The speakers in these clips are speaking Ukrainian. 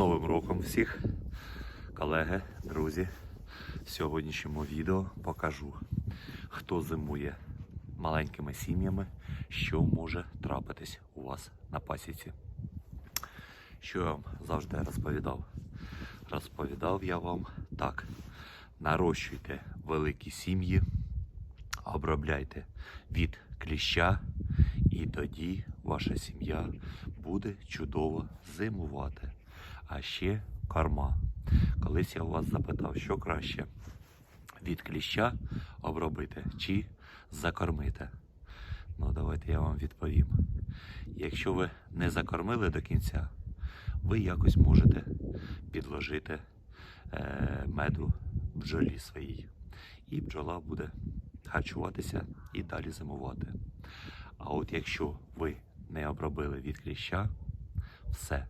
Новим роком всіх, колеги, друзі. В сьогоднішньому відео покажу, хто зимує маленькими сім'ями, що може трапитись у вас на пасіці. Що я вам завжди розповідав? Розповідав я вам так: нарощуйте великі сім'ї, обробляйте від кліща, і тоді ваша сім'я буде чудово зимувати. А ще корма. Колись я у вас запитав, що краще від кліща обробити чи закормити. Ну, давайте я вам відповім. Якщо ви не закормили до кінця, ви якось можете підложити е, меду бджолі своїй. І бджола буде харчуватися і далі зимувати. А от якщо ви не обробили від кліща, все.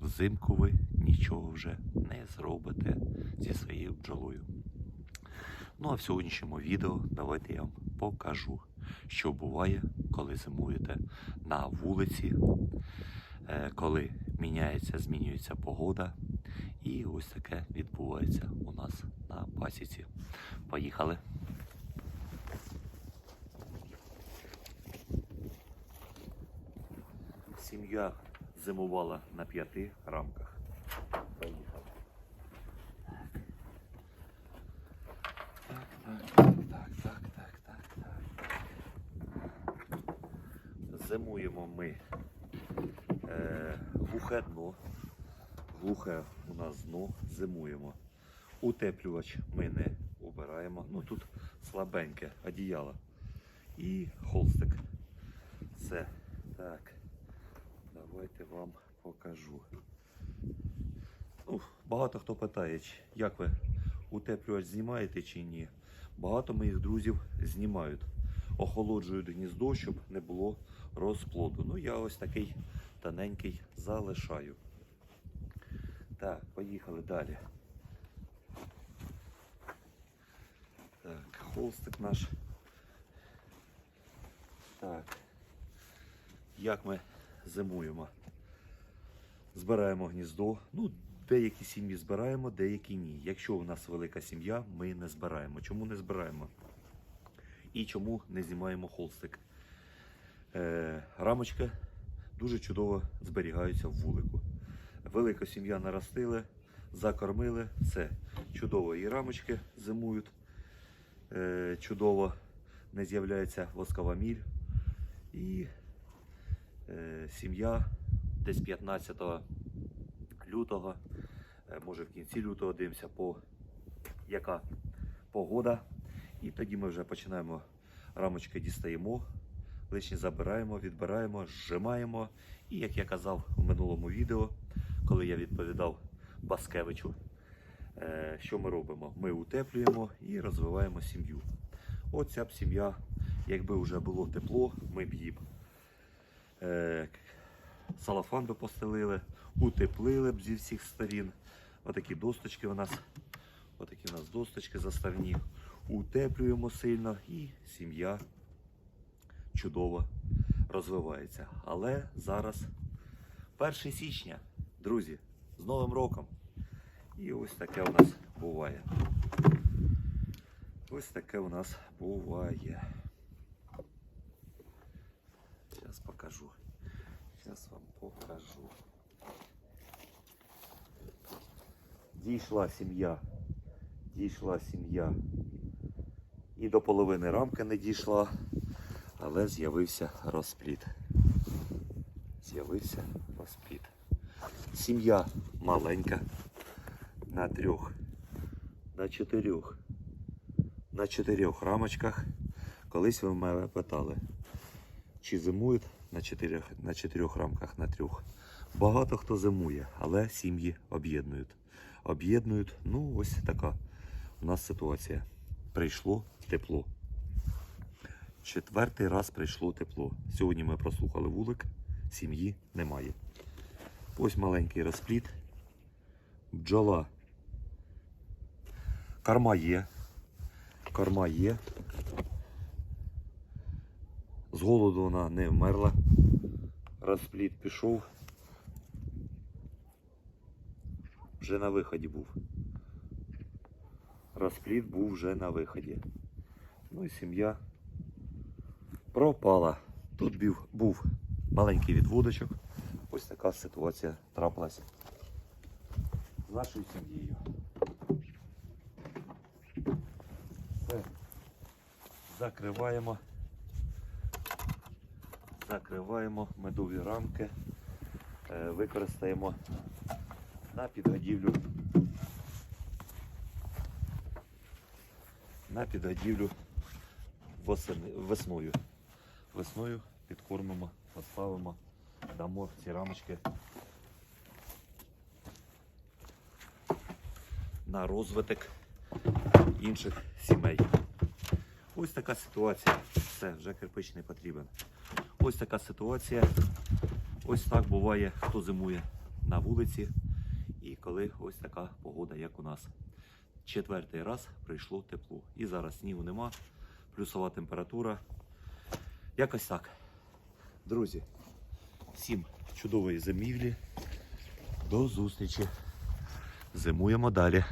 Взимку ви нічого вже не зробите зі своєю бджолою. Ну а в сьогоднішньому відео давайте я вам покажу, що буває, коли зимуєте на вулиці, е, коли міняється, змінюється погода. І ось таке відбувається у нас на пасіці. Поїхали! Сім'я зимувала на п'яти рамках. Поїхали. Так, так, так, так, так, так, так. Зимуємо ми е, глухе дно. Глухе у нас дно зимуємо. Утеплювач ми не убираємо. Ну тут слабеньке одіяло. І холстик. Все. Так. Давайте вам покажу. Ну, багато хто питає, як ви утеплювач знімаєте чи ні. Багато моїх друзів знімають. Охолоджують гніздо, щоб не було розплоду. Ну, я ось такий тоненький залишаю. Так, поїхали далі. Так, холстик наш. Так. Як ми зимуємо? Збираємо гніздо. Ну, деякі сім'ї збираємо, деякі ні. Якщо у нас велика сім'я, ми не збираємо. Чому не збираємо? І чому не знімаємо холстик? Е, рамочки дуже чудово зберігаються в вулику. Велика сім'я наростили, закормили, все. Чудово. І рамочки зимують. Е, чудово не з'являється воскова міль. І сім'я десь 15 лютого, е, може в кінці лютого дивимося, по яка погода. І тоді ми вже починаємо рамочки дістаємо, лишні забираємо, відбираємо, зжимаємо. І як я казав у минулому відео, коли я відповідав Баскевичу, е, що ми робимо? Ми утеплюємо і розвиваємо сім'ю. Оця б сім'я, якби вже було тепло, ми б їм е, салафан би постелили, утеплили б зі всіх сторін. Отакі досточки у нас, отакі у нас досточки заставні. Утеплюємо сильно і сім'я чудово розвивається. Але зараз 1 січня, друзі, з Новим роком. І ось таке у нас буває. Ось таке у нас буває. Зараз покажу. Зараз вам покажу. Дійшла сім'я. Дійшла сім'я. І до половини рамки не дійшла, але з'явився розпліт. З'явився розпліт. Сім'я маленька. На трьох, на чотирьох, на чотирьох рамочках. Колись ви мене питали, чи зимують на чотирьох, на чотирьох рамках на трьох. Багато хто зимує, але сім'ї об'єднують. Об'єднують, ну ось така у нас ситуація. Прийшло тепло. Четвертий раз прийшло тепло. Сьогодні ми прослухали вулик, сім'ї немає. Ось маленький розпліт. Бджола. Корма є. Корма є. З голоду вона не вмерла. Розпліт пішов. вже на виході був. Розплід був вже на виході. Ну і сім'я пропала. Тут був, був маленький відводочок. Ось така ситуація трапилася з нашою сім'єю. Закриваємо. Закриваємо медові рамки. Е, Використаємо на підгодівлю. На підгодівлю весною. Весною підкормимо, поставимо, дамо ці рамочки на розвиток інших сімей. Ось така ситуація. Все, вже кирпич не потрібен. Ось така ситуація. Ось так буває, хто зимує на вулиці. І коли ось така погода, як у нас. Четвертий раз прийшло тепло. І зараз снігу нема, плюсова температура. Якось так. Друзі, всім чудової зимівлі. До зустрічі. Зимуємо далі.